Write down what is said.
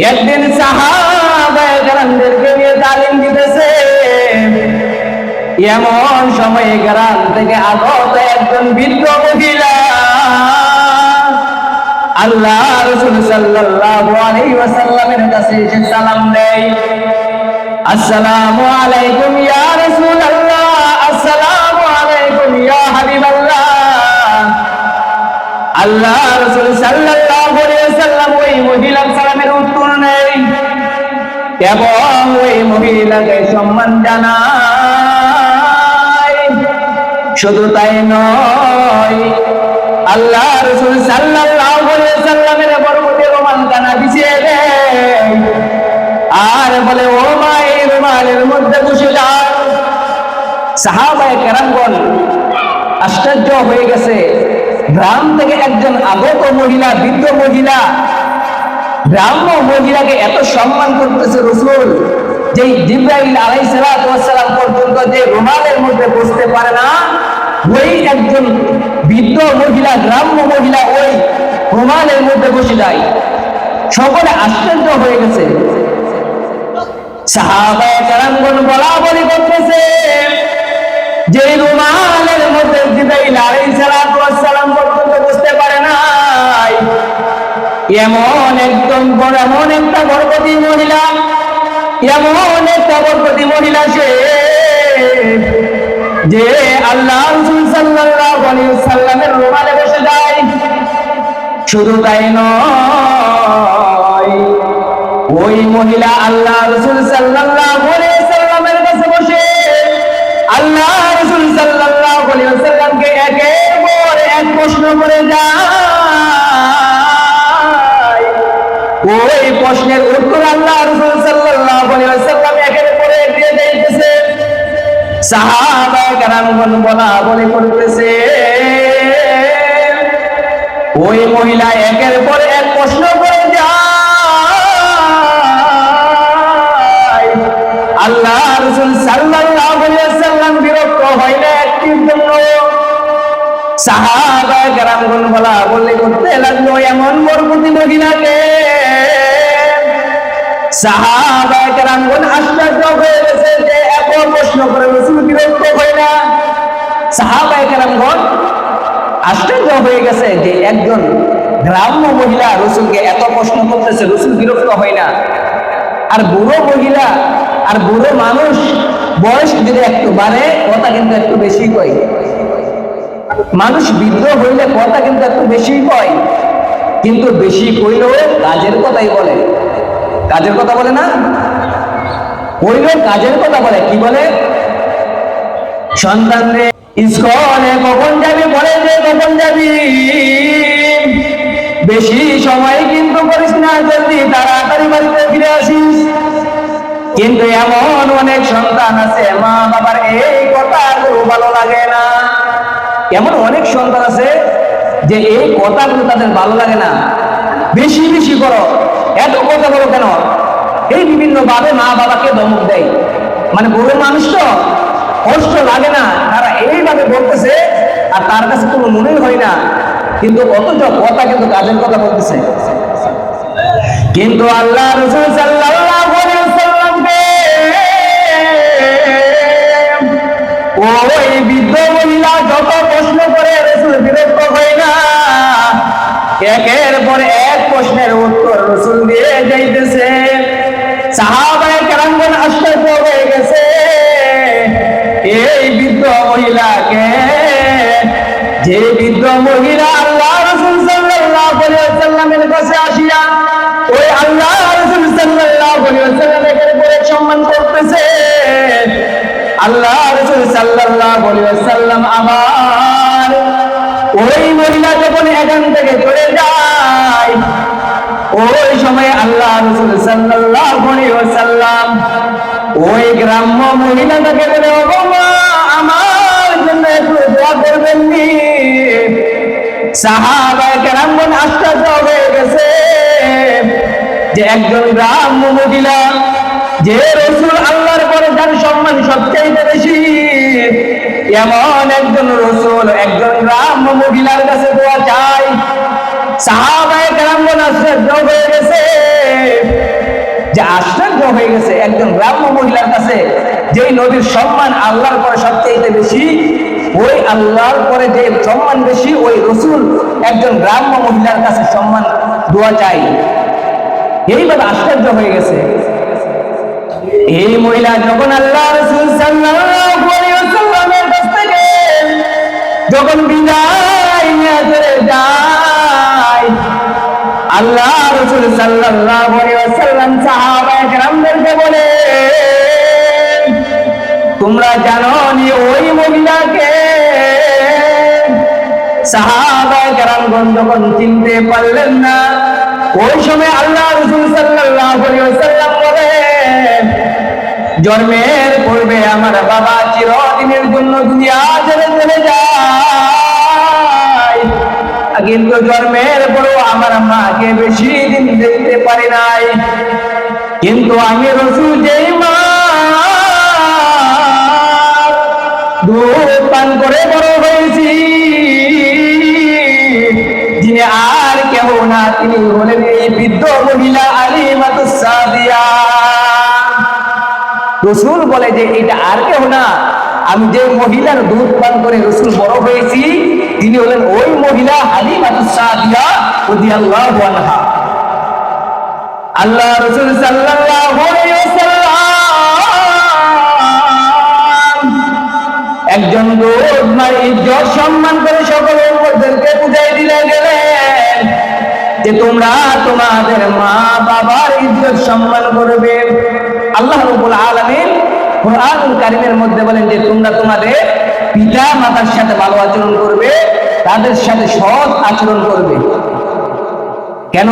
একদিন সাহাবায়ে কেরামদেরকে এমন সময়ে গ্রাম থেকে আগত একজন বৃদ্ধ মহিলা আল্লাহ রসুল সাল্লাল্লাহু আলাইহি কাছে এসে সালাম দেয়। আসসালামু আলাইকুম ইয়া রাসূলুল্লাহ, আসসালামু আলাইকুম ইয়া হাবিবাল্লাহ। আল্লাহ রাসূল সাল্লাল্লাহু আলাইহি ওয়াসাল্লাম ওই মহিলার সালামের উত্তর এবং ওই মহিলাকে সম্মান জানায় শুধু তাই নয় আল্লাহ রসুল ওয়াসাল্লামের বরকতে রোমান বিছিয়ে দেয় আর বলে, ও মা এই রুমালের মধ্যে বসে যাও। সাহাবায়ে কেরামগণ আশ্চর্য হয়ে গেছে। গ্রাম থেকে একজন আগত মহিলা, বৃদ্ধ মহিলা গ্রাম্য মহিলাকে এত সম্মান করতেছে রসুল যে জিব্রাইল আলাই সালাম পর্যন্ত যে রুমালের মধ্যে বসতে পারে না, ওই একজন বৃদ্ধ মহিলা গ্রাম্য মহিলা ওই রুমালের মধ্যে বসে যায়। সকলে আশ্চর্য হয়ে গেছে। সাহাবায়ে বলা বলি করতেছে যে রুমালের মধ্যে জিব্রাইল আলাইহিস সালাম এমন বড়, এমন একটা গর্ভবতী মহিলা, এমন একটা গর্ভবতী মহিলা সে, যে আল্লাহ সাল্লামের রুমালে বসে যায়। শুধু তাই নয়, ওই মহিলা আল্লাহ রসুল সাল্লামের কাছে বসে, আল্লাহ রসুল সাল্লামকে একের পর এক প্রশ্ন করে যায়। প্রশ্নের উত্তর আল্লাহ রসুল সাল্লাল্লাহু আলাইহি সাল্লাম একের দিয়ে সাহাবায়ে কেরামগণ বলা বলে করতেছে, ওই মহিলা একের পর এক প্রশ্ন করে যায়। আল্লাহ রসুল সাল্লাল্লাহু আলাইহি সাল্লাম বিরক্ত হয় না একটির জন্য। সাহাবায়ে কেরামগণ বলা বলে করতে লাগল, এমন বরকতি মহিলাকে সাহাবায়ে কেরামগণ আশ্চর্য হয়ে গেছে যে এত প্রশ্ন করে রসুল বিরক্ত হয় না। সাহাবায়ে কেরামগণ আশ্চর্য হয়ে গেছে যে একজন গ্রাম্য মহিলা রসুলকে এত প্রশ্ন করতেছে, রসুল বিরক্ত হয় না। আর বুড়ো মহিলা আর বুড়ো মানুষ বয়স যদি একটু বাড়ে, কথা কিন্তু একটু বেশি কয়। মানুষ বৃদ্ধ হইলে কথা কিন্তু একটু বেশি কয়। কিন্তু বেশি কইলেও কাজের কথাই বলে। কাজের কথা বলে না? কইলেও কাজের কথা বলে, কি বলে? সন্তান রে স্কুলে কখন যাবি বলে যে কখন যাবি? বেশি সময় কিন্তু করিস না, জলদি তাড়াতাড়ি বাড়িতে ফিরে আসিস। কিন্তু এমন অনেক সন্তান আছে, মা বাবার এই কথাগুলো ভালো লাগে না। এমন অনেক সন্তান আছে যে এই কথাগুলো তাদের ভালো লাগে না। বেশি বেশি করো। এত কথা বলো কেন? এই বিভিন্ন ভাবে মা বাবাকে ধমক দেয়। মানে বুড়ো মানুষ তো, কষ্ট লাগে না। তারা এইভাবে বলতেছে, আর তার কাছে কোনো মনেই হয় না। কিন্তু অথচ কথা কিন্তু কাজের কথা বলতেছে। কিন্তু আল্লাহ রসুল সাল্লাল্লাহু ওই বৃদ্ধ মহিলা যত প্রশ্ন করে, রসুল বিরক্ত একের পর এক প্রশ্নের উত্তর রসুল দিয়ে যাইতেছে। সাহাবায়ে কেরামগণ আশ্চর্য হয়ে গেছে। এই বৃদ্ধ মহিলাকে, যে বৃদ্ধ মহিলা আল্লাহ রসুল সাল্লাল্লাহু আলাইহি ওয়াসাল্লামের কাছে আসিয়া ওই আল্লাহ রসুল সাল্লাল্লাহু আলাইহি ওয়াসাল্লামের উপরে সম্মান করতেছে। আল্লাহ রসুল সাল্লাল্লাহু আলাইহি ওয়াসাল্লাম আবার এখান থেকে চলে যায়। ওই সময় আল্লাহ রসুল সাল্লাল্লাহু আলাইহি ওই গ্রাম্য মহিলাটাকে বলে আমার জন্য একটু দোয়া করবেন নি। সাহাবায়ে আশ্চর্য হয়ে গেছে যে একজন গ্রাম্য মহিলা যে রসুল আল্লাহর পরে যার সম্মান সবচেয়ে এমন একজন রসুল, একজন গ্রাম্য মহিলার কাছে দোয়া চাই। সাহাবায়ে কেরামগণ আশ্চর্য হয়ে গেছে। যে আশ্চর্য হয়ে গেছে একজন গ্রাম্য মহিলার কাছে, যেই নবীর সম্মান আল্লাহর পরে সবচেয়ে বেশি, ওই আল্লাহর পরে যে সম্মান বেশি, ওই রসুল একজন গ্রাম্য মহিলার কাছে সম্মান, দোয়া চাই। এইভাবে আশ্চর্য হয়ে গেছে। এই মহিলা যখন আল্লাহ রসুল সাল্লাল্লাহু যখন বিদায় চলে যায়, আল্লাহ রসুল বলে, তোমরা জানো নি ওই মহিলাকে? সাহাবায়ে কেরামগণ যখন চিনতে পারলেন না, ওই সময় আল্লাহ রসুল সাল্লাল্লাহু আলাইহি বলেন জন্মের পূর্বে আমার বাবা চিরদিনের জন্য দুনিয়া ছেড়ে চলে যায়। কিন্তু জন্মের পরেও আমার মাকে বেশি দিন দেখতে পারি নাই। কিন্তু আমি রসুল যেই মা করে বড় হয়েছি। যিনি আর কেউ না, তিনি হলেন এই বৃদ্ধ মহিলা আলী মাতুসাদিয়া রসুল বলে যে, এটা আর কেউ না আমি যে মহিলার দুধ পান করে রসুল বড় হয়েছি, তিনি হলেন ওই মহিলা আল্লাহ রসুল একজন দুধ মার ইজ্জত সম্মান করে সকল উপরদেরকে বুঝাই দিলে গেলেন যে তোমরা তোমাদের মা বাবার ইজ্জত সম্মান করবে। আল্লাহ রব্বুল আলামিন কোরআনুল কারিমের মধ্যে বলেন যে তোমরা তোমাদের পিতা মাতার সাথে ভালো আচরণ করবে, তাদের সাথে সৎ আচরণ করবে। কেন?